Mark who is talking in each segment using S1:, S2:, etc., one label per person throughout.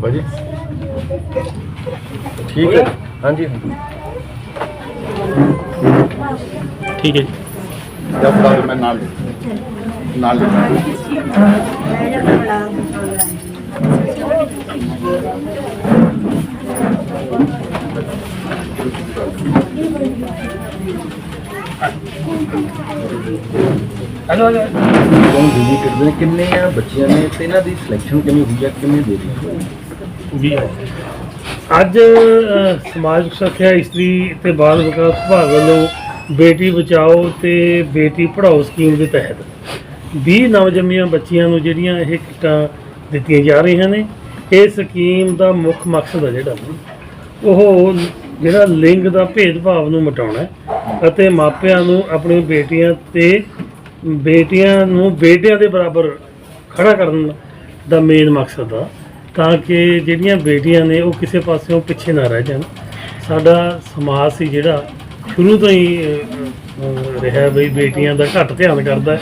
S1: ਬਾਜੀ। ਠੀਕ ਹੈ? ਹਾਂਜੀ
S2: ਠੀਕ ਹੈ ਜੀ।
S1: ਜਬ ਤੱਕ ਮੈਂ ਨਾਲ ਨਾਲ।
S2: ਹਲੋ ਹਲੋ
S1: ਕੌਣ ਬਿਜ਼ੀ ਕਰਦੇ ਨੇ ਕਿੰਨੇ ਆ ਬੱਚਿਆਂ ਨੇ ਤੇ ਇਹਨਾਂ ਦੀ ਸਿਲੈਕਸ਼ਨ ਕਿਵੇਂ ਹੋਈ ਹੈ ਕਿਵੇਂ ਦੇ ਦਿੱਤੀ
S2: ਵੀ ਹੈ ਅੱਜ ਅ, ਸਮਾਜ ਸੁਰੱਖਿਆ ਇਸਤਰੀ ਤੇ ਬਾਲ ਵਿਕਾਸ ਵਿਭਾਗ ਵੱਲੋਂ ਬੇਟੀ ਬਚਾਓ ਤੇ ਬੇਟੀ ਪੜ੍ਹਾਓ ਸਕੀਮ ਦੇ ਤਹਿਤ 20 ਨਵਜੰਮੀਆਂ ਬੱਚੀਆਂ ਨੂੰ ਜਿਹੜੀਆਂ ਇਹ ਕਿੱਟਾਂ ਦਿੱਤੀਆਂ ਜਾ ਰਹੀਆਂ ਨੇ ਇਹ ਸਕੀਮ ਦਾ ਮੁੱਖ ਮਕਸਦ ਹੈ ਜਿਹੜਾ ਉਹ ਜਿਹੜਾ ਲਿੰਗ ਦਾ ਭੇਦਭਾਵ ਨੂੰ ਮਿਟਾਉਣਾ ਹੈ ਅਤੇ ਮਾਪਿਆਂ ਨੂੰ ਆਪਣੀਆਂ ਬੇਟੀਆਂ ਤੇ, ਬੇਟੀਆਂ ਨੂੰ ਬੇਟਿਆਂ ਦੇ ਬਰਾਬਰ ਖੜਾ ਕਰਨ ਦਾ ਮੇਨ ਮਕਸਦ ਆ, ਤਾਂ ਕਿ ਜਿਹੜੀਆਂ ਬੇਟੀਆਂ ਨੇ ਉਹ ਕਿਸੇ ਪਾਸਿਓਂ ਪਿੱਛੇ ਨਾ ਰਹਿ ਜਾਣ। ਸਾਡਾ ਸਮਾਜ ਸੀ ਜਿਹੜਾ ਸ਼ੁਰੂ ਤੋਂ ਹੀ ਰਿਹਾ ਬਈ ਬੇਟੀਆਂ ਦਾ ਘੱਟ ਧਿਆਨ ਕਰਦਾ ਹੈ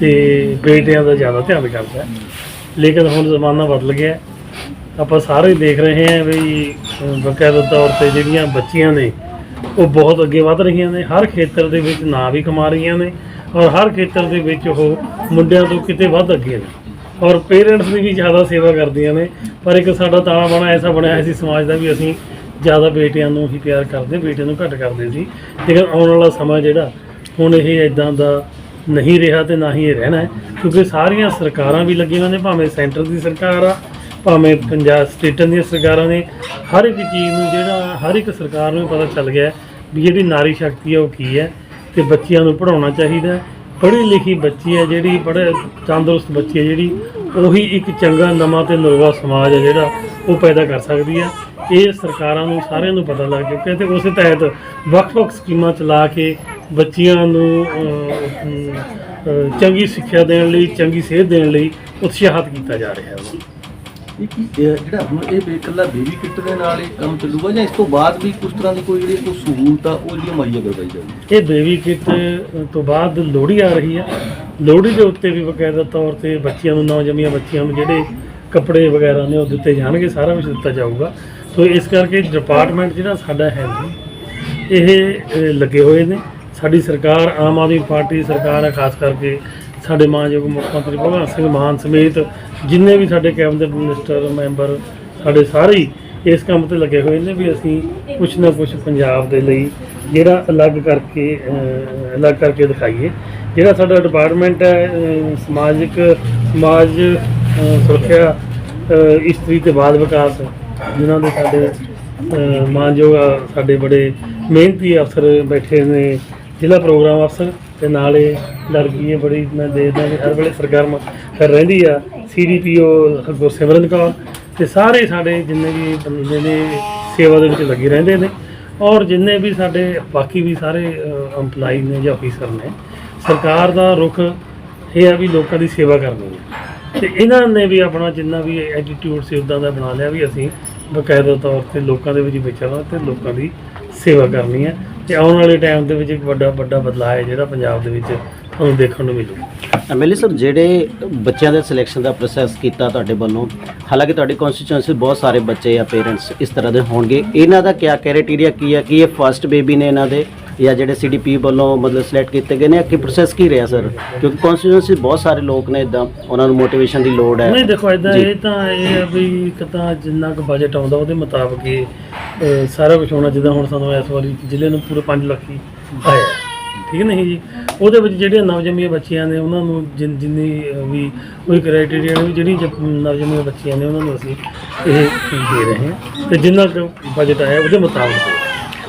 S2: ਤੇ ਬੇਟਿਆਂ ਦਾ ਜ਼ਿਆਦਾ ਧਿਆਨ ਕਰਦਾ ਲੇਕਿਨ ਹੁਣ ਜ਼ਮਾਨਾ ਬਦਲ ਗਿਆ ਆਪਾਂ ਸਾਰੇ ਦੇਖ ਰਹੇ ਹਾਂ ਵੀ ਬਕਾਇਦਾ ਤੌਰ ਤੇ ਜਿਹੜੀਆਂ ਬੱਚੀਆਂ ਨੇ ਉਹ ਬਹੁਤ ਅੱਗੇ ਵਧ ਰਹੀਆਂ ਨੇ, ਹਰ ਖੇਤਰ ਦੇ ਵਿੱਚ ਨਾਂ ਵੀ ਕਮਾ ਰਹੀਆਂ ਨੇ ਔਰ ਹਰ ਖੇਤਰ ਦੇ ਵਿੱਚ ਉਹ ਮੁੰਡਿਆਂ ਤੋਂ ਕਿਤੇ ਵੱਧ ਅੱਗੇ ਨੇ। ਔਰ ਪੇਰੈਂਟਸ ਦੀ ਵੀ ਜ਼ਿਆਦਾ ਸੇਵਾ ਕਰਦੀਆਂ ਨੇ, ਪਰ ਇੱਕ ਸਾਡਾ ਤਾਣਾ ਬਾਣਾ, ਐਸਾ ਬਣਿਆ ਹੋਇਆ ਸੀ ਸਮਾਜ ਦਾ ਵੀ ਅਸੀਂ ਜ਼ਿਆਦਾ ਬੇਟਿਆਂ ਨੂੰ ਹੀ ਪਿਆਰ ਕਰਦੇ ਬੇਟਿਆਂ ਨੂੰ ਘੱਟ ਕਰਦੇ ਸੀ। ਲੇਕਿਨ ਆਉਣ ਵਾਲਾ ਸਮਾਂ ਜਿਹੜਾ, ਹੁਣ ਇਹ ਇਦਾਂ ਦਾ ਨਹੀਂ ਰਿਹਾ ਤੇ ਨਾ ਹੀ ਇਹ ਰਹਿਣਾ ਕਿਉਂਕਿ ਸਾਰੀਆਂ ਸਰਕਾਰਾਂ ਵੀ ਲੱਗੀਆਂ ਨੇ, ਭਾਵੇਂ ਸੈਂਟਰ ਦੀ ਸਰਕਾਰ ਆ ਭਾਵੇਂ ਪੰਜਾਬ ਸਟੇਟਾਂ ਦੀਆਂ ਸਰਕਾਰਾਂ ਨੇ, ਹਰ ਇੱਕ ਚੀਜ਼ ਨੂੰ ਜਿਹੜਾ, ਹਰ ਇੱਕ ਸਰਕਾਰ ਨੂੰ ਪਤਾ ਚੱਲ ਗਿਆ ਵੀ ਜਿਹੜੀ ਨਾਰੀ ਸ਼ਕਤੀ ਹੈ ਉਹ ਕੀ ਹੈ ਤੇ ਬੱਚਿਆਂ ਨੂੰ ਪੜਾਉਣਾ ਚਾਹੀਦਾ ਪੜ੍ਹੀ ਲਿਖੀ ਬੱਚੀ ਹੈ ਜਿਹੜੀ ਪੜ੍ਹੇ ਤੰਦਰੁਸਤ ਬੱਚੀ ਹੈ ਜਿਹੜੀ, ਉਹੀ ਇੱਕ ਚੰਗਾ ਨਵਾਂ ਤੇ ਨਰਵਾ ਸਮਾਜ ਹੈ ਜਿਹੜਾ ਉਹ ਪੈਦਾ ਕਰ ਸਕਦੀ ਹੈ। ਇਹ ਸਰਕਾਰਾਂ ਨੂੰ, ਸਾਰਿਆਂ ਨੂੰ ਪਤਾ ਲੱਗ ਚੁੱਕਿਆ ਤੇ ਉਸੇ ਤਹਿਤ ਵੱਖ-ਵੱਖ ਸਕੀਮਾਂ ਚਲਾ ਕੇ ਬੱਚਿਆਂ ਨੂੰ ਚੰਗੀ ਸਿੱਖਿਆ ਦੇਣ ਲਈ, ਚੰਗੀ ਸਿਹਤ ਦੇਣ ਲਈ ਉਤਸ਼ਾਹਿਤ ਕੀਤਾ ਜਾ ਰਿਹਾ ਹੈ।
S1: ਇਹ ਕੀ, ਇਹ ਜਿਹੜਾ ਹੁਣ ਇਹ ਬੇ- ਇਕੱਲਾ ਬੇਬੀ ਕਿੱਟ ਦੇ ਨਾਲ ਇਹ ਕੰਮ ਚੱਲੂਗਾ ਜਾਂ ਇਸ ਤੋਂ ਬਾਅਦ ਵੀ ਕੁਝ ਤਰ੍ਹਾਂ ਦੀ ਕੋਈ ਜਿਹੜੀ ਕੋਈ ਸਹੂਲਤ ਆ, ਉਹ ਜਿਹੜੀ ਮੁਹੱਈਆ ਕਰਵਾਈ ਜਾਊਗੀ?
S2: ਇਹ ਬੇਬੀ ਕਿੱਟ ਤੋਂ ਬਾਅਦ ਲੋਹੜੀ ਆ ਰਹੀ ਹੈ। ਲੋਹੜੀ ਦੇ ਉੱਤੇ ਵੀ ਬਕਾਇਦਾ ਤੌਰ ਤੇ ਬੱਚਿਆਂ ਨੂੰ, ਨੌਜੰਮੀਆਂ ਬੱਚਿਆਂ ਨੂੰ ਜਿਹੜੇ ਕੱਪੜੇ ਵਗੈਰਾ ਨੇ, ਉਹ ਦਿੱਤੇ ਜਾਣਗੇ, ਸਾਰਾ ਕੁਝ ਦਿੱਤਾ ਜਾਊਗਾ। ਸੋ ਇਸ ਕਰਕੇ ਡਿਪਾਰਟਮੈਂਟ ਜਿਹੜਾ ਸਾਡਾ ਹੈ ਇਹ ਲੱਗੇ ਹੋਏ ਨੇ। ਸਾਡੀ ਸਰਕਾਰ, ਆਮ ਆਦਮੀ ਪਾਰਟੀ ਸਰਕਾਰ ਹੈ, ਖਾਸ ਕਰਕੇ ਸਾਡੇ ਮਾਨਯੋਗ ਮੁੱਖ ਮੰਤਰੀ ਭਗਵੰਤ ਸਿੰਘ ਮਾਨ ਸਮੇਤ ਜਿੰਨੇ ਵੀ ਸਾਡੇ ਕੈਬਨਿਟ ਮਿਨਿਸਟਰ, ਮੈਂਬਰ, ਸਾਡੇ ਸਾਰੇ ਹੀ ਇਸ ਕੰਮ ਤੇ ਲੱਗੇ ਹੋਏ ਨੇ ਵੀ ਅਸੀਂ ਕੁਛ ਨਾ ਕੁਛ ਪੰਜਾਬ ਦੇ ਲਈ ਜਿਹੜਾ ਅਲੱਗ ਕਰਕੇ ਅਲੱਗ ਕਰਕੇ ਦਿਖਾਈਏ। ਜਿਹੜਾ ਸਾਡਾ ਡਿਪਾਰਟਮੈਂਟ ਹੈ ਸਮਾਜਿਕ, ਸਮਾਜ ਸੁਰੱਖਿਆ ਇਸਤਰੀ ਤੇ ਬਾਲ ਵਿਕਾਸ, ਜਿਨ੍ਹਾਂ ਦੇ ਸਾਡੇ ਮਾਨਯੋਗ ਸਾਡੇ ਬੜੇ ਮਿਹਨਤੀ ਅਫਸਰ ਬੈਠੇ ਨੇ, ਜ਼ਿਲ੍ਹਾ ਪ੍ਰੋਗਰਾਮ ਅਫਸਰ ਤੇ ਨਾਲੇ ਲੜਕੀ ਹੈ ਬੜੀ ਮੈਂ ਦੇਖਦਾ ਕਿ ਹਰ ਵੇਲੇ ਸਰਗਰਮ ਫਿਰ ਰਹਿੰਦੀ ਆ। ਸੀਡੀਪੀਓ ਗੁਰਸਿਮਰਨ ਕੌਰ ਤੇ ਸਾਰੇ ਸਾਡੇ ਜਿੰਨੇ ਵੀ ਬੰਦੇ ਨੇ ਸੇਵਾ ਦੇ ਵਿੱਚ ਲੱਗੇ ਰਹਿੰਦੇ ਨੇ ਔਰ ਜਿੰਨੇ ਵੀ ਸਾਡੇ ਬਾਕੀ ਵੀ ਸਾਰੇ EMPLOYE ਨੇ ਜਾਂ ਅਫੀਸਰ ਨੇ, ਸਰਕਾਰ ਦਾ ਰੁਖ ਇਹ ਆ ਵੀ ਲੋਕਾਂ ਦੀ ਸੇਵਾ ਕਰਨੀ ਹੈ ਤੇ ਇਹਨਾਂ ਨੇ ਵੀ ਆਪਣਾ ਜਿੰਨਾ ਵੀ ਐਟੀਟਿਊਡ ਸੀ ਉਦਾਂ ਦਾ ਬਣਾ ਲਿਆ ਵੀ ਅਸੀਂ ਬਕਾਇਦਾ ਤੌਰ ਤੇ ਲੋਕਾਂ ਦੇ ਵਿੱਚ ਵਿਚਰਨਾ ਤੇ ਲੋਕਾਂ ਦੀ ਸੇਵਾ ਕਰਨੀ ਹੈ ਤੇ ਆਉਣ ਵਾਲੇ ਟਾਈਮ ਦੇ ਵਿੱਚ ਇੱਕ ਵੱਡਾ ਵੱਡਾ ਬਦਲਾਅ ਹੈ ਜਿਹੜਾ ਪੰਜਾਬ ਦੇ ਵਿੱਚ ਤੁਹਾਨੂੰ ਦੇਖਣ ਨੂੰ ਮਿਲੂ।
S3: ਐਮਐਲਏ ਸਰ ਜਿਹੜੇ ਬੱਚਿਆਂ ਦੇ ਸਿਲੈਕਸ਼ਨ ਦਾ ਪ੍ਰੋਸੈਸ ਕੀਤਾ ਤੁਹਾਡੇ ਵੱਲੋਂ, ਹਾਲਾਂਕਿ ਤੁਹਾਡੀ ਕਨਸਟੀਚੁਐਂਸੀ ਬਹੁਤ ਸਾਰੇ ਬੱਚੇ ਜਾਂ ਪੇਰੈਂਟਸ ਇਸ ਤਰ੍ਹਾਂ ਦੇ ਹੋਣਗੇ। ਇਹਨਾਂ ਦਾ ਕਿਆ ਕ੍ਰਾਈਟੇਰੀਆ ਕੀ ਹੈ? ਕਿ ਇਹ ਫਰਸਟ ਬੇਬੀ ਨੇ ਇਹਨਾਂ ਦੇ? ਜਾਂ ਜਿਹੜੇ ਸੀਡੀਪੀ ਵੱਲੋਂ ਮਤਲਬ ਸਿਲੈਕਟ ਕੀਤੇ ਗਏ ਨੇ ਕਿ ਪ੍ਰੋਸੈਸ ਕੀ ਰਿਹਾ ਸਰ ਕਿਉਂਕਿ ਕਨਸਟੀਚੁਐਂਸੀ ਬਹੁਤ ਸਾਰੇ ਲੋਕ ਨੇ ਇਦਾਂ ਉਹਨਾਂ ਨੂੰ ਮੋਟੀਵੇਸ਼ਨ ਦੀ ਲੋੜ ਹੈ।
S2: ਨਹੀਂ ਦੇਖੋ ਇਦਾਂ। ਇਹ ਤਾਂ ਇਹ ਹੈ ਵੀ ਇੱਕ ਤਾਂ ਜਿੰਨਾ ਕੁ ਬਜਟ ਆਉਂਦਾ ਉਹਦੇ ਮੁਤਾਬਕ ਹੀ ਅਹ, ਸਾਰਾ ਕੁਝ ਹੋਣਾ ਜਿੱਦਾਂ ਹੁਣ ਸਾਨੂੰ ਇਸ ਵਾਰੀ ਜ਼ਿਲ੍ਹੇ ਨੂੰ ਪੂਰੇ 5 ਲੱਖ ਹੀ ਆਇਆ। ਠੀਕ ਨਹੀਂ ਜੀ? ਉਹਦੇ ਵਿੱਚ ਜਿਹੜੀਆਂ ਨਵਜੰਮੀਆਂ ਬੱਚੀਆਂ ਨੇ ਉਹਨਾਂ ਨੂੰ ਜਿਨ- ਜਿੰਨੀ ਵੀ ਕੋਈ ਕ੍ਰਾਈਟੇਰੀਆ ਨੇ ਜਿਹੜੀ ਨਵਜੰਮੀਆਂ ਬੱਚੀਆਂ ਨੇ ਉਹਨਾਂ ਨੂੰ ਅਸੀਂ ਇਹ ਦੇ ਰਹੇ ਹਾਂ। ਤੇ ਜਿੰਨਾ ਕੁ ਬਜਟ ਆਇਆ ਉਹਦੇ ਮੁਤਾਬਕ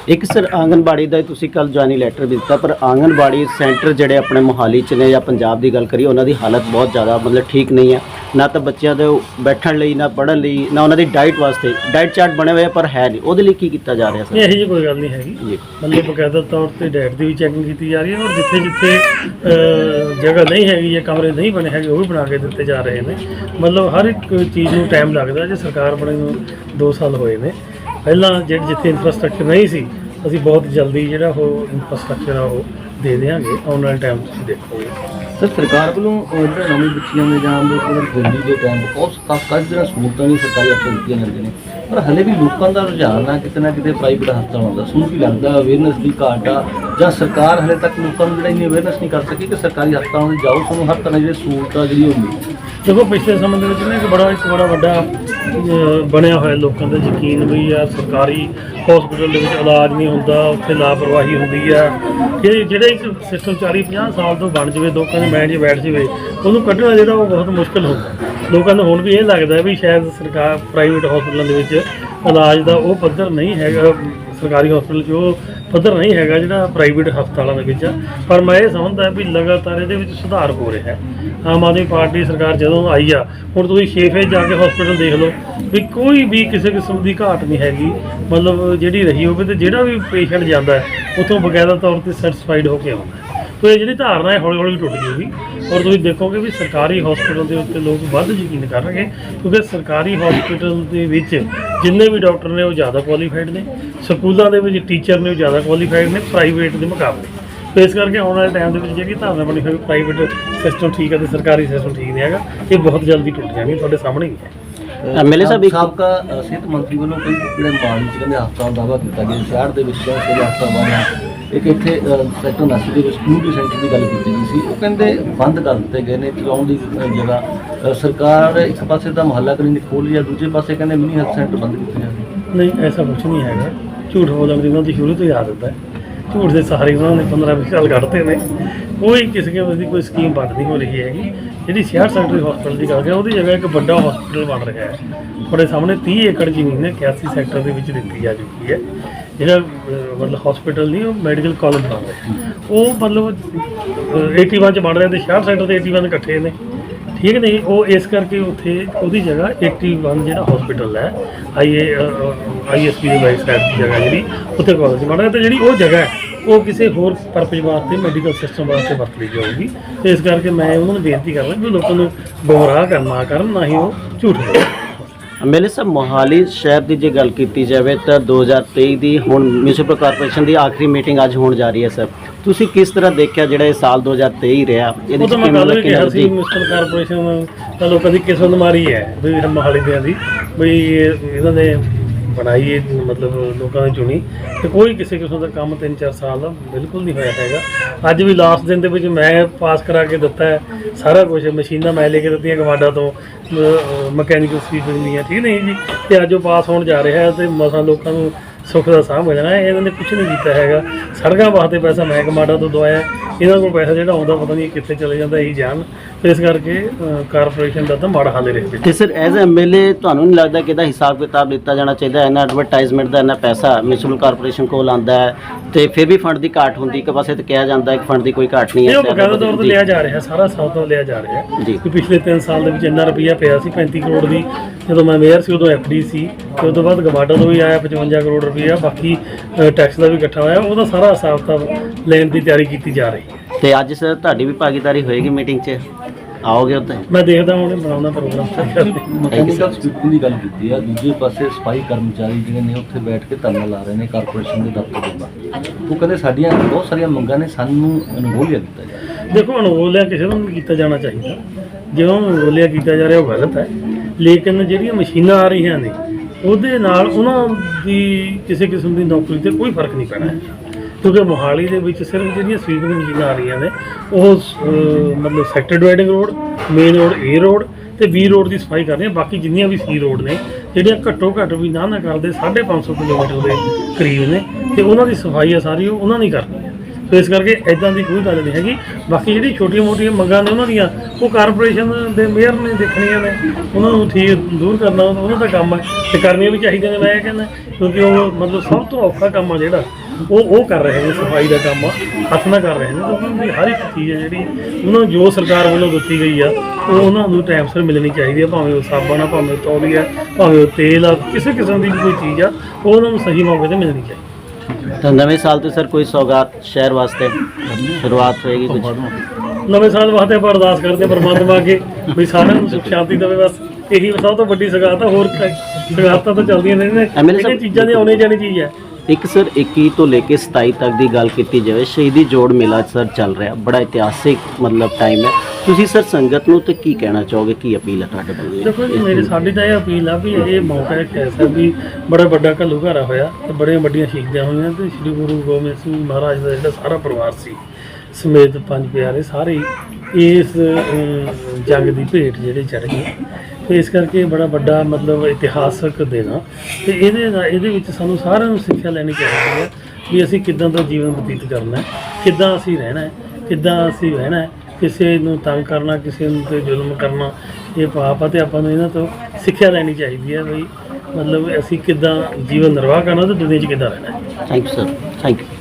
S3: ਇੱਕ ਸਰ ਆਂਗਨਬਾੜੀ ਦਾ ਤੁਸੀਂ ਕੱਲ ਜੁਆਇਨਿੰਗ ਲੈਟਰ ਵੀ ਦਿੱਤਾ ਪਰ ਆਂਗਨਬਾੜੀ ਸੈਂਟਰ ਜਿਹੜੇ ਆਪਣੇ ਮੋਹਾਲੀ ਚ ਨੇ ਜਾਂ ਪੰਜਾਬ ਦੀ ਗੱਲ ਕਰੀਏ ਉਹਨਾਂ ਦੀ ਹਾਲਤ ਬਹੁਤ ਜ਼ਿਆਦਾ ਮਤਲਬ ਠੀਕ ਨਹੀਂ ਹੈ। ਨਾ ਤਾਂ ਬੱਚਿਆਂ ਦੇ ਬੈਠਣ ਲਈ ਨਾ ਪੜ੍ਹਨ ਲਈ ਨਾ ਉਹਨਾਂ ਦੀ ਡਾਈਟ ਵਾਸਤੇ। ਡਾਈਟ ਚਾਰਟ ਬਣੇ ਹੋਏ ਆ, ਪਰ ਹੈ ਨਹੀਂ। ਉਹਦੇ ਲਈ ਕੀ ਕੀਤਾ ਜਾ ਰਿਹਾ
S2: ਨਹੀਂ
S3: ਸਰ?
S2: ਇਹੋ ਜਿਹੀ ਕੋਈ ਗੱਲ ਨਹੀਂ ਹੈਗੀ। ਮਤਲਬ ਬਕਾਇਦਾ ਤੌਰ ਤੇ ਡੈਟ ਦੀ ਵੀ ਚੈਕਿੰਗ ਕੀਤੀ ਜਾ ਰਹੀ ਹੈ ਔਰ ਜਿੱਥੇ ਜਿੱਥੇ ਅਹ, ਜਗ੍ਹਾ ਨਹੀਂ ਹੈਗੀ ਜਾਂ ਕਮਰੇ ਨਹੀਂ ਬਣੇ ਹੈਗੇ ਉਹ ਵੀ ਬਣਾ ਕੇ ਦਿੱਤੇ ਜਾ ਰਹੇ ਨੇ। ਮਤਲਬ ਹਰ ਇੱਕ ਚੀਜ਼ ਨੂੰ ਟਾਈਮ ਲੱਗਦਾ ਜੇ ਸਰਕਾਰ ਬਣੇ ਨੂੰ 2 ਸਾਲ ਹੋਏ ਨੇ। ਪਹਿਲਾਂ ਜਿਹੜੇ ਜਿੱਥੇ ਇਨਫਰਾਸਟ੍ਰਕਚਰ ਨਹੀਂ ਸੀ ਅਸੀਂ ਬਹੁਤ ਜਲਦੀ ਜਿਹੜਾ ਉਹ ਇਨਫਰਾਸਟ੍ਰਕਚਰ ਆ ਉਹ ਦੇ ਦੇਵਾਂਗੇ ਆਉਣ ਵਾਲੇ ਟਾਈਮ ਤੁਸੀਂ ਦੇਖੋਗੇ
S1: ਸਰ ਸਰਕਾਰ ਵੱਲੋਂ ਜਿਹੜਾ ਨਵੀਂ ਬੱਚੀਆਂ ਦੇ ਜਾਣ ਦੇ ਕੋਲ ਦਿੱਲੀ ਦੇ ਟਾਈਮ ਬਹੁਤ ਕਾਫੀ ਕਾਫੀ ਜਿਹੜਾ ਸਹੂਲਤਾਂ ਨਹੀਂ ਸਰਕਾਰੀ ਹਸਪਤਾਲ ਦਿੱਤੀਆਂ ਜਾਂਦੀਆਂ ਨੇ। ਪਰ ਹਲੇ ਵੀ ਲੋਕਾਂ ਦਾ ਰੁਝਾਨ ਆ ਕਿਤੇ ਨਾ ਕਿਤੇ ਪ੍ਰਾਈਵੇਟ ਹਸਪਤਾਲਾਂ ਦਾ ਸੁਣ ਕੀ ਲੱਗਦਾ ਅਵੇਅਰਨੈਸ ਦੀ ਘਾਟ ਆ। ਜਾਂ ਸਰਕਾਰ ਹਲੇ ਤੱਕ ਲੋਕਾਂ ਨੂੰ ਜਿਹੜਾ ਇੰਨੀ ਅਵੇਅਰਨੈਸ ਨਹੀਂ ਕਰ ਸਕੀ ਕਿ ਸਰਕਾਰੀ ਹਸਪਤਾਲਾਂ ਦੇ ਜਾਓ। ਤੁਹਾਨੂੰ ਹਰ ਤਰ੍ਹਾਂ ਦੀ ਜਿਹੜੀ ਸਹੂਲਤਾਂ ਜਿਹੜੀ ਮਿਲੇ
S2: ਦੇਖੋ ਪਿਛਲੇ ਸਮੇਂ ਦੇ ਵਿੱਚ ਨਾ ਇੱਕ ਬੜਾ ਇੱਕ ਬੜਾ ਵੱਡਾ ਬਣਿਆ ਹੋਇਆ ਲੋਕਾਂ ਦਾ ਯਕੀਨ ਵੀ ਆ, ਸਰਕਾਰੀ ਹਸਪੀਟਲ ਦੇ ਵਿੱਚ ਇਲਾਜ ਨਹੀਂ ਹੁੰਦਾ, ਉੱਥੇ ਲਾਪਰਵਾਹੀ ਹੁੰਦੀ ਆ। ਇਹ ਜਿਹੜੇ ਇੱਕ ਸਿਸਟਮ 40 50 ਸਾਲ ਤੋਂ ਬਣ ਜਵੇ, ਲੋਕਾਂ ਦੇ ਮਾਈਂਡ 'ਚ ਬੈਠ ਜਵੇ, ਉਹਨੂੰ ਕੱਢਣਾ ਜਿਹੜਾ ਉਹ ਬਹੁਤ ਮੁਸ਼ਕਲ ਹੁੰਦਾ ਲੋਕਾਂ ਨੂੰ ਹੁਣ ਵੀ ਇਹ ਲੱਗਦਾ ਵੀ ਸ਼ਾਇਦ ਸਰਕਾਰ ਪ੍ਰਾਈਵੇਟ ਹਸਪੀਟਲਾਂ ਦੇ ਵਿੱਚ ਇਲਾਜ ਦਾ ਉਹ ਪੱਧਰ ਨਹੀਂ ਹੈਗਾ ਸਰਕਾਰੀ ਹਸਪੀਟਲ 'ਚ, ਉਹ ਪੱਧਰ ਨਹੀਂ ਹੈਗਾ ਜਿਹੜਾ ਪ੍ਰਾਈਵੇਟ ਹਸਪਤਾਲਾਂ ਦੇ ਵਿੱਚ ਆ। ਪਰ ਮੈਂ ਇਹ ਸਮਝਦਾ ਵੀ ਲਗਾਤਾਰ ਇਹਦੇ ਵਿੱਚ ਸੁਧਾਰ ਹੋ ਰਿਹਾ ਹੈ। ਆਮ ਆਦਮੀ ਪਾਰਟੀ ਸਰਕਾਰ ਜਦੋਂ ਆਈ ਆ, ਹੁਣ ਤੁਸੀਂ ਛੇ ਫੇਜ਼ ਜਾ ਕੇ ਹਸਪੀਟਲ ਦੇਖ ਲਓ, ਵੀ ਕੋਈ ਵੀ ਕਿਸੇ ਕਿਸਮ ਦੀ ਘਾਟ ਨਹੀਂ ਹੈਗੀ। ਮਤਲਬ ਜਿਹੜੀ ਰਹੀ ਹੋਵੇ ਤੇ ਜਿਹੜਾ ਵੀ ਪੇਸ਼ੈਂਟ ਜਾਂਦਾ ਹੈ, ਉਥੋਂ ਬਕਾਇਦਾ ਤੌਰ ਤੇ ਸੈਟੀਸਫਾਈਡ ਹੋ ਕੇ ਆਉਂਦਾ ਤੋ ਇਹ ਜਿਹੜੀ ਧਾਰਨਾ ਹੈ ਹੌਲੀ ਹੌਲੀ ਟੁੱਟ ਜੂਗੀ ਔਰ ਤੁਸੀਂ ਦੇਖੋਗੇ ਵੀ ਸਰਕਾਰੀ ਹਸਪੀਟਲ ਦੇ ਉੱਤੇ ਲੋਕ ਵੱਧ ਯਕੀਨ ਕਰਨਗੇ ਕਿਉਂਕਿ ਸਰਕਾਰੀ ਹਸਪੀਟਲ ਦੇ ਵਿੱਚ ਜਿੰਨੇ ਵੀ ਡਾਕਟਰ ਨੇ ਉਹ ਜ਼ਿਆਦਾ ਕੁਆਲੀਫਾਈਡ ਨੇ ਸਕੂਲਾਂ ਦੇ ਵਿੱਚ ਟੀਚਰ ਨੇ ਉਹ ਜ਼ਿਆਦਾ ਕੁਆਲੀਫਾਈਡ ਨੇ ਪ੍ਰਾਈਵੇਟ ਦੇ ਮੁਕਾਬਲੇ। ਤੇ ਇਸ ਕਰਕੇ ਆਉਣ ਵਾਲੇ ਟਾਈਮ ਦੇ ਵਿੱਚ ਜਿਹੜੀ ਧਾਰਨਾ ਬਣੀ ਹੋਈ ਪ੍ਰਾਈਵੇਟ ਸਿਸਟਮ ਠੀਕ ਹੈ ਤੇ ਸਰਕਾਰੀ ਸਿਸਟਮ ਠੀਕ ਨਹੀਂ ਹੈਗਾ ਇਹ ਬਹੁਤ ਜਲਦੀ ਟੁੱਟ ਜਾਣੀ ਤੁਹਾਡੇ ਸਾਹਮਣੇ ਹੀ ਹੈ।
S3: ਐਮਐਲਏ ਸਾਹਿਬ ਇੱਕ
S1: ਸਾਬਕਾ ਸਿਹਤ ਮੰਤਰੀ ਵੱਲੋਂ ਕਈ ਜਿਹੜੇ ਮਾਲੀ ਚ ਕਹਿੰਦੇ ਹਸਪਤਾਲ ਦਾ ਦਾਅਵਾ ਕੀਤਾ ਗਿਆ ਸ਼ਹਿਰ ਦੇ ਵਿੱਚ ਬਹੁਤ ਸਾਰੇ ਹਸਪਤਾਲ ਬਣਿਆ ਇੱਕ ਇੱਥੇ ਸੈਕਟਰ 79 ਦੇ ਵਿੱਚ ਕਮਿਊਨਿਟੀ ਸੈਂਟਰ ਦੀ ਗੱਲ ਕੀਤੀ ਗਈ ਸੀ। ਉਹ ਕਹਿੰਦੇ ਬੰਦ ਕਰ ਦਿੱਤੇ ਗਏ ਨੇ, ਚਲਾਉਣ ਦੀ ਜਗ੍ਹਾ। ਸਰਕਾਰ ਇੱਕ ਪਾਸੇ ਤਾਂ ਮੁਹੱਲਾ ਕਲੀਨਿਕ ਖੋਲ੍ਹ ਲਿਆ ਦੂਜੇ ਪਾਸੇ ਕਹਿੰਦੇ ਮਿਨੀ ਹੈਲਥ ਸੈਂਟਰ ਬੰਦ ਕੀਤੇ ਜਾਂਦੇ
S2: ਨਹੀਂ, ਐਸਾ ਕੁਝ ਨਹੀਂ ਹੈਗਾ। ਝੂਠ ਬੋਲਣ ਦੀ ਉਹਨਾਂ ਦੀ ਸ਼ੁਰੂ ਤੋਂ ਹੀ ਆਦਤ ਹੈ। ਝੂਠ ਦੇ ਸਹਾਰੇ ਉਹਨਾਂ ਨੇ 15 20 ਸਾਲ ਕੱਢਦੇ ਨੇ। ਕੋਈ ਕਿਸੇ ਕਿਸਮ ਦੀ ਕੋਈ ਸਕੀਮ ਬੰਦ ਨਹੀਂ ਹੋ ਰਹੀ ਹੈਗੀ। ਜਿਹੜੀ ਸ਼ਹਿਰ ਸੈਕਟਰੀ ਹਸਪੀਟਲ ਦੀ ਗੱਲ ਹੈ, ਉਹਦੀ ਜਗ੍ਹਾ ਇੱਕ ਵੱਡਾ ਹਸਪੀਟਲ ਬਣ ਰਿਹਾ ਹੈ। ਤੁਹਾਡੇ ਸਾਹਮਣੇ 30 ਏਕੜ ਜ਼ਮੀਨ ਹੈ 81 ਸੈਕਟਰ ਦੇ ਵਿੱਚ ਦਿੱਤੀ ਜਾ ਚੁੱਕੀ ਹੈ। ਜਿਹੜਾ ਮਤਲਬ ਹਸਪੀਟਲ ਨਹੀਂ ਉਹ ਮੈਡੀਕਲ ਕਾਲਜ ਬਣ ਰਿਹਾ ਉਹ ਮਤਲਬ ਅਹ, 81 ਚ ਬਣ ਰਿਹਾ ਤੇ ਸ਼ਹਿਰ ਸੈਂਟਰ ਤੇ 81 ਇਕੱਠੇ ਨੇ। ਠੀਕ ਨਹੀਂ ਉਹ ਇਸ ਕਰਕੇ ਉੱਥੇ ਉਹਦੀ ਜਗ੍ਹਾ 81 ਜਿਹੜਾ ਹਸਪੀਟਲ ਹੈ ਆਈ ਆਈਐਸਪੀ ਦੇ ਬਾਈ ਸਾਈਡ ਦੀ ਜਗ੍ਹਾ ਜਿਹੜੀ ਉੱਥੇ ਕਾਲਜ ਬਣ ਰਿਹਾ ਤੇ ਜਿਹੜੀ ਉਹ ਜਗ੍ਹਾ ਹੈ ਉਹ ਕਿਸੇ ਹੋਰ ਪਰਪਸ ਵਾਸਤੇ ਮੈਡੀਕਲ ਸਿਸਟਮ ਵਾਸਤੇ ਵਰਤ ਲਈ ਜਾਊਗੀ। ਤੇ ਇਸ ਕਰਕੇ ਮੈਂ ਉਹਨਾਂ ਨੂੰ ਬੇਨਤੀ ਕਰਦਾ ਕਿ ਲੋਕਾਂ ਨੂੰ ਗੁੰਮਰਾਹ ਕਰਨਾ ਕਰਨ ਨਾ ਹੀ ਉਹ ਝੂਠ ਬੋਲਣ
S3: ਐਮਐਲਏ ਸਾਹਿਬ ਮੋਹਾਲੀ ਸ਼ਹਿਰ ਦੀ ਜੇ ਗੱਲ ਕੀਤੀ ਜਾਵੇ ਤਾਂ 2023 ਦੀ ਹੁਣ ਮਿਊਨਿਸਪਲ ਕਾਰਪੋਰੇਸ਼ਨ ਦੀ ਆਖਰੀ ਮੀਟਿੰਗ ਅੱਜ ਹੋਣ ਜਾ ਰਹੀ ਹੈ ਸਰ। ਤੁਸੀਂ ਕਿਸ ਤਰ੍ਹਾਂ ਦੇਖਿਆ ਜਿਹੜਾ ਇਹ ਸਾਲ 2023 ਰਿਹਾ? ਇਹਦੇ
S2: ਉਹ ਤਾਂ ਮੈਂ ਕੱਲ੍ਹ ਵੀ
S3: ਲੱਗੇ
S2: ਕਿਹਾ ਸੀ
S3: ਜੀ
S2: ਮਿਊਨਿਸਪਲ ਕਾਰਪੋਰੇਸ਼ਨ ਤਾਂ ਲੋਕਾਂ ਦੀ ਕਿਸਮਤ ਮਾਰੀ ਹੈ ਵੀ ਮਹਾਲੀ ਦਿਆਂ ਦੀ ਵੀ ਇਹ- ਇਹਨਾਂ ਨੇ ਬਣਾਈ ਇਹ ਮਤਲਬ ਲੋਕਾਂ ਨੇ ਚੁਣੀ। ਤੇ ਕੋਈ ਕਿਸੇ ਕਿਸਮ ਦਾ ਕੰਮ 3-4 ਸਾਲ ਦਾ ਬਿਲਕੁਲ ਨਹੀਂ ਹੋਇਆ ਹੈਗਾ। ਅੱਜ ਵੀ ਲਾਸਟ ਦਿਨ ਦੇ ਵਿੱਚ ਮੈਂ ਪਾਸ ਕਰਾ ਕੇ ਦਿੱਤਾ ਹੈ। ਸਾਰਾ ਕੁਝ ਮਸ਼ੀਨਾਂ ਮੈਂ ਲੈ ਕੇ ਦਿੱਤੀਆਂ ਗਵਾਡਾ ਤੋਂ ਮਕੈਨੀਕਲ ਸਪੀਕਰ ਦੀਆਂ ਠੀਕ ਨਹੀਂ ਜੀ? ਤੇ ਅੱਜ ਉਹ ਪਾਸ ਹੋਣ ਜਾ ਰਿਹਾ ਹੈ ਤੇ ਮਸਾਂ ਲੋਕਾਂ ਨੂੰ ਸੁੱਖ ਦਾ ਸਾਹ ਮਿਲਣਾ ਹੈ ਇਹਨਾਂ ਨੇ ਕੁਝ ਨਹੀਂ ਕੀਤਾ ਹੈਗਾ। ਸੜਕਾਂ ਵਾਸਤੇ ਪੈਸਾ ਮੈਂ ਕਮਾਡਾ ਤੋਂ ਦਵਾਇਆ ਇਹਨਾਂ ਕੋਲ ਪੈਸਾ ਜਿਹੜਾ ਆਉਂਦਾ ਪਤਾ ਨਹੀਂ ਕਿੱਥੇ ਚਲੇ ਜਾਂਦਾ ਇਹੀ ਜਾਣ। ਤੇ ਇਸ ਕਰਕੇ ਅ, ਕਾਰਪੋਰੇਸ਼ਨ ਦਾ ਤਾਂ ਮਾੜਾ ਹਾਲ ਹੀ ਰਿਹਾ
S3: ਤੇ ਸਰ ਐਜ਼ ਐਮਐਲਏ ਤੁਹਾਨੂੰ ਨਹੀਂ ਲੱਗਦਾ ਕਿ ਇਹਦਾ ਹਿਸਾਬ ਕਿਤਾਬ ਦਿੱਤਾ ਜਾਣਾ ਚਾਹੀਦਾ ਇਹਨਾਂ ਐਡਵਰਟਾਈਜ਼ਮੈਂਟ ਦਾ ਇੰਨਾ ਪੈਸਾ ਮਿਊਨਿਸਪਲ ਕਾਰਪੋਰੇਸ਼ਨ ਕੋਲ ਆਉਂਦਾ ਹੈ ਤੇ ਫਿਰ ਵੀ ਫੰਡ ਦੀ ਘਾਟ ਹੁੰਦੀ ਇੱਕ ਪਾਸੇ ਤੇ ਕਿਹਾ ਜਾਂਦਾ ਹੈ ਕਿ ਫੰਡ ਦੀ ਕੋਈ ਘਾਟ ਨਹੀਂ
S2: ਇਹ
S3: ਹੈ
S2: ਉਹ ਬਕਾਇਦਾ ਤੌਰ ਤੇ ਲਿਆ ਜਾ ਰਿਹਾ ਸਾਰਾ ਸਾਲ ਤੋਂ ਲਿਆ ਜਾ ਰਿਹਾ।
S3: ਜੀ।
S2: ਕਿ ਪਿਛਲੇ 3 ਸਾਲ ਦੇ ਵਿੱਚ ਇੰਨਾ ਰੁਪਈਆ ਪਿਆ ਸੀ 35 ਕਰੋੜ ਦੀ। ਜਦੋਂ ਮੈਂ ਮੇਅਰ ਸੀ ਉਦੋਂ ਐਫਡੀ ਸੀ ਤੇ ਉਸ ਤੋਂ ਬਾਅਦ ਗਵਾਡਾ ਤੋਂ ਵੀ ਆਇਆ 55 ਕਰੋੜ ਰੁਪਈਆ ਬਾਕੀ ਟੈਕਸ ਦਾ ਵੀ ਇਕੱਠਾ ਹੋਇਆ। ਉਹਦਾ ਸਾਰਾ ਹਿਸਾਬ ਕਿਤਾਬ ਲੈਣ ਦੀ ਤਿਆਰੀ ਕੀਤੀ ਜਾ ਰਹੀ। ਹੈ
S3: ਤੇ ਅੱਜ ਸਰ ਤੁਹਾਡੀ ਵੀ ਭਾਗੀਦਾਰੀ ਹੋਏਗੀ ਮੀਟਿੰਗ 'ਚ? ਆਓਗੇ ਉੱਤੇ
S2: ਮੈਂ ਦੇਖਦਾ ਹੁਣ ਇਹ ਬਣਾਉਣਾ ਪ੍ਰੋਗਰਾਮ
S1: ਮਕੈਨੀਕਲ ਸਪੀਕਿੰਗ ਦੀ ਗੱਲ ਕੀਤੀ ਆ। ਦੂਜੇ ਪਾਸੇ ਸਫ਼ਾਈ ਕਰਮਚਾਰੀ ਜਿਹੜੇ ਨੇ ਉੱਥੇ ਬੈਠ ਕੇ ਧਰਨਾ ਲਾ ਰਹੇ ਨੇ ਕਾਰਪੋਰੇਸ਼ਨ ਦੇ ਦਫ਼ਤਰ ਦੇ ਬਾਹਰ। ਉਹ ਕਹਿੰਦੇ ਸਾਡੀਆਂ ਬਹੁਤ ਸਾਰੀਆਂ ਮੰਗਾਂ ਨੇ ਸਾਨੂੰ ਅਨੁਗੋਲਿਆ ਦਿੱਤਾ ਜਾਏ
S2: ਦੇਖੋ ਅਨੁਗੋਲਿਆ ਕਿਸੇ ਨੂੰ ਨਹੀਂ ਕੀਤਾ ਜਾਣਾ ਚਾਹੀਦਾ। ਜਿਉਂ ਅਨੁਗੋਲਿਆ ਕੀਤਾ ਜਾ ਰਿਹਾ ਉਹ ਗਲਤ ਹੈ। ਲੇਕਿਨ ਜਿਹੜੀਆਂ ਮਸ਼ੀਨਾਂ ਆ ਰਹੀਆਂ ਨੇ, ਉਹਦੇ ਨਾਲ ਉਹਨਾਂ ਦੀ ਕਿਸੇ ਕਿਸਮ ਦੀ ਨੌਕਰੀ ਤੇ ਕੋਈ ਫ਼ਰਕ ਨਹੀਂ ਪੈਣਾ। ਹੈ ਕਿਉਂਕਿ ਮੋਹਾਲੀ ਦੇ ਵਿੱਚ ਸਿਰਫ ਜਿਹੜੀਆਂ ਸਵੀਪਿੰਗ ਮਸ਼ੀਨਾਂ ਆ ਰਹੀਆਂ ਨੇ, ਉਹ ਮਤਲਬ sector dividing road, main road A road ਤੇ ਬੀ ਰੋਡ ਦੀ ਸਫ਼ਾਈ ਕਰ ਰਹੀਆਂ ਬਾਕੀ ਜਿੰਨੀਆਂ ਵੀ ਸੀ ਰੋਡ ਨੇ, ਜਿਹੜੀਆਂ ਘੱਟੋ ਘੱਟ ਵੀ ਨਾ ਨਾ ਕਰਦੇ 550 ਕਿਲੋਮੀਟਰ ਦੇ ਕਰੀਬ ਨੇ, ਤੇ ਉਹਨਾਂ ਦੀ ਸਫ਼ਾਈ ਆ ਸਾਰੀ, ਉਹ ਉਹਨਾਂ ਨੇ ਕਰਨੀ। ਸੋ ਇਸ ਕਰਕੇ ਐਦਾਂ ਦੀ ਕੋਈ ਗੱਲ ਨਹੀਂ ਹੈਗੀ। ਬਾਕੀ ਜਿਹੜੀ ਛੋਟੀਆਂ ਮੋਟੀਆਂ ਮੰਗਾਂ ਨੇ ਉਹਨਾਂ ਦੀਆਂ, ਉਹ ਕਾਰਪੋਰੇਸ਼ਨ ਦੇ ਮੇਅਰ ਨੇ ਦੇਖਣੀਆਂ ਨੇ। ਉਹਨਾਂ ਨੂੰ ਠੀਕ ਦੂਰ ਕਰਨਾ, ਉਹਨਾਂ ਦਾ ਕੰਮ ਹੈ ਤੇ ਕਰਨੀਆਂ ਵੀ ਚਾਹੀਦੀਆਂ ਨੇ, ਮੈਂ ਇਹ ਕਹਿੰਦਾ, ਕਿਉਂਕਿ ਉਹ ਮਤਲਬ ਸਭ ਤੋਂ ਔਖਾ ਕੰਮ ਆ ਜਿਹੜਾ, ਉਹ ਉਹ ਕਰ ਰਹੇ ਨੇ, ਸਫ਼ਾਈ ਦਾ ਕੰਮ ਆ, ਹੱਥ ਨਾਲ ਕਰ ਰਹੇ ਨੇ, ਕਿਉਂਕਿ ਉਹਨਾਂ ਦੀ ਹਰ ਇੱਕ ਚੀਜ਼ ਹੈ ਜਿਹੜੀ, ਉਹਨਾਂ ਨੂੰ ਜੋ ਸਰਕਾਰ ਵੱਲੋਂ ਦਿੱਤੀ ਗਈ ਆ, ਉਹ ਉਹਨਾਂ ਨੂੰ ਟਾਈਮ ਸਿਰ ਮਿਲਣੀ ਚਾਹੀਦੀ ਆ, ਭਾਵੇਂ ਉਹ ਸਾਬਣ ਆ, ਭਾਵੇਂ ਉਹ ਤੌਲੀਆ, ਭਾਵੇਂ ਉਹ ਤੇਲ ਆ, ਕਿਸੇ ਕਿਸਮ ਦੀ ਵੀ ਕੋਈ ਚੀਜ਼ ਆ, ਉਹ ਉਹਨਾਂ ਨੂੰ ਸਹੀ ਮੌਕੇ ਤੇ ਮਿਲਣੀ ਚਾਹੀਦੀ
S3: ਤਾਂ ਨਵੇਂ ਸਾਲ ਤੇ ਸਰ ਕੋਈ ਸੌਗਾਤ ਸ਼ਹਿਰ ਵਾਸਤੇ ਸ਼ੁਰੂਆਤ ਹੋਏਗੀ ਕੁਝ
S2: ਨਵੇਂ ਸਾਲ ਵਾਸਤੇ ਆਪਾਂ ਅਰਦਾਸ ਕਰਦੇ ਹਾਂ ਪਰਮਾਤਮਾ ਅੱਗੇ ਵੀ ਸਾਰਿਆਂ ਨੂੰ ਸੁਖ ਸ਼ਾਂਤੀ ਦੇਵੇ ਬਸ। ਇਹੀ ਸਭ ਤੋਂ ਵੱਡੀ ਸਗਾਤ ਆ ਹੋਰ ਸਗਾਤਾਂ ਤਾਂ ਚੱਲਦੀਆਂ ਨੇ ਇਹ ਚੀਜ਼ਾਂ ਦੀ ਆਉਣੀ ਜਾਣੀ ਚੀਜ਼ ਹੈ।
S3: ਇੱਕ ਸਰ 21 ਤੋਂ ਲੈ ਕੇ 27 ਤੱਕ ਦੀ ਗੱਲ ਕੀਤੀ ਜਾਵੇ, ਸ਼ਹੀਦੀ ਜੋੜ ਮੇਲਾ ਸਰ ਚੱਲ ਰਿਹਾ, ਬੜਾ ਇਤਿਹਾਸਿਕ ਮਤਲਬ ਟਾਈਮ ਹੈ। ਤੁਸੀਂ ਸਰ ਸੰਗਤ ਨੂੰ ਤੇ ਕੀ ਕਹਿਣਾ ਚਾਹੋਗੇ? ਕੀ ਅਪੀਲ ਹੈ ਤੁਹਾਡੇ ਵੱਲੋਂ?
S2: ਦੇਖੋ ਜੀ, ਮੇਰੀ ਸਾਡੀ ਤਾਂ ਇਹ ਅਪੀਲ ਆ ਵੀ ਇਹ ਮੌਕਾ ਇੱਕ ਐਸਾ ਵੀ ਬੜਾ ਵੱਡਾ ਘੱਲੂਘਾਰਾ ਹੋਇਆ ਤੇ ਬੜੀਆਂ ਵੱਡੀਆਂ ਸ਼ਹੀਦਾਂ ਹੋਈਆਂ ਤੇ ਸ੍ਰੀ ਗੁਰੂ ਗੋਬਿੰਦ ਸਿੰਘ ਮਹਾਰਾਜ ਦਾ ਜਿਹੜਾ ਸਾਰਾ ਪਰਿਵਾਰ ਸੀ ਸਮੇਤ ਪੰਜ ਪਿਆਰੇ ਸਾਰੇ ਇਸ ਜੰਗ ਦੀ ਭੇਟ ਜਿਹੜੇ ਚੜ ਗਏ। ਤੇ ਇਸ ਕਰਕੇ ਬੜਾ ਵੱਡਾ ਮਤਲਬ ਇਤਿਹਾਸਕ ਦਿਨ ਆ। ਤੇ ਇਹਦੇ ਨਾਲ, ਇਹਦੇ ਵਿੱਚ ਸਾਨੂੰ ਸਾਰਿਆਂ ਨੂੰ ਸਿੱਖਿਆ ਲੈਣੀ ਚਾਹੀਦੀ ਹੈ ਵੀ ਅਸੀਂ ਕਿੱਦਾਂ ਦਾ ਜੀਵਨ ਬਤੀਤ ਕਰਨਾ ਹੈ, ਕਿੱਦਾਂ ਅਸੀਂ ਰਹਿਣਾ ਹੈ, ਕਿੱਦਾਂ ਅਸੀਂ ਰਹਿਣਾ ਹੈ, ਕਿਸੇ ਨੂੰ ਤੰਗ ਕਰਨਾ, ਕਿਸੇ ਨੂੰ ਤੇ ਜ਼ੁਲਮ ਕਰਨਾ, ਇਹ ਪਾਪ ਆ ਤੇ ਆਪਾਂ ਨੂੰ ਇਹਨਾਂ ਤੋਂ ਸਿੱਖਿਆ ਲੈਣੀ ਚਾਹੀਦੀ ਹੈ ਬਈ ਮਤਲਬ ਅਸੀਂ ਕਿੱਦਾਂ ਜੀਵਨ ਨਿਰਵਾਹ ਕਰਨਾ ਤੇ ਦੁਨੀਆ 'ਚ ਕਿੱਦਾਂ ਰਹਿਣਾ
S3: thank you sir thank you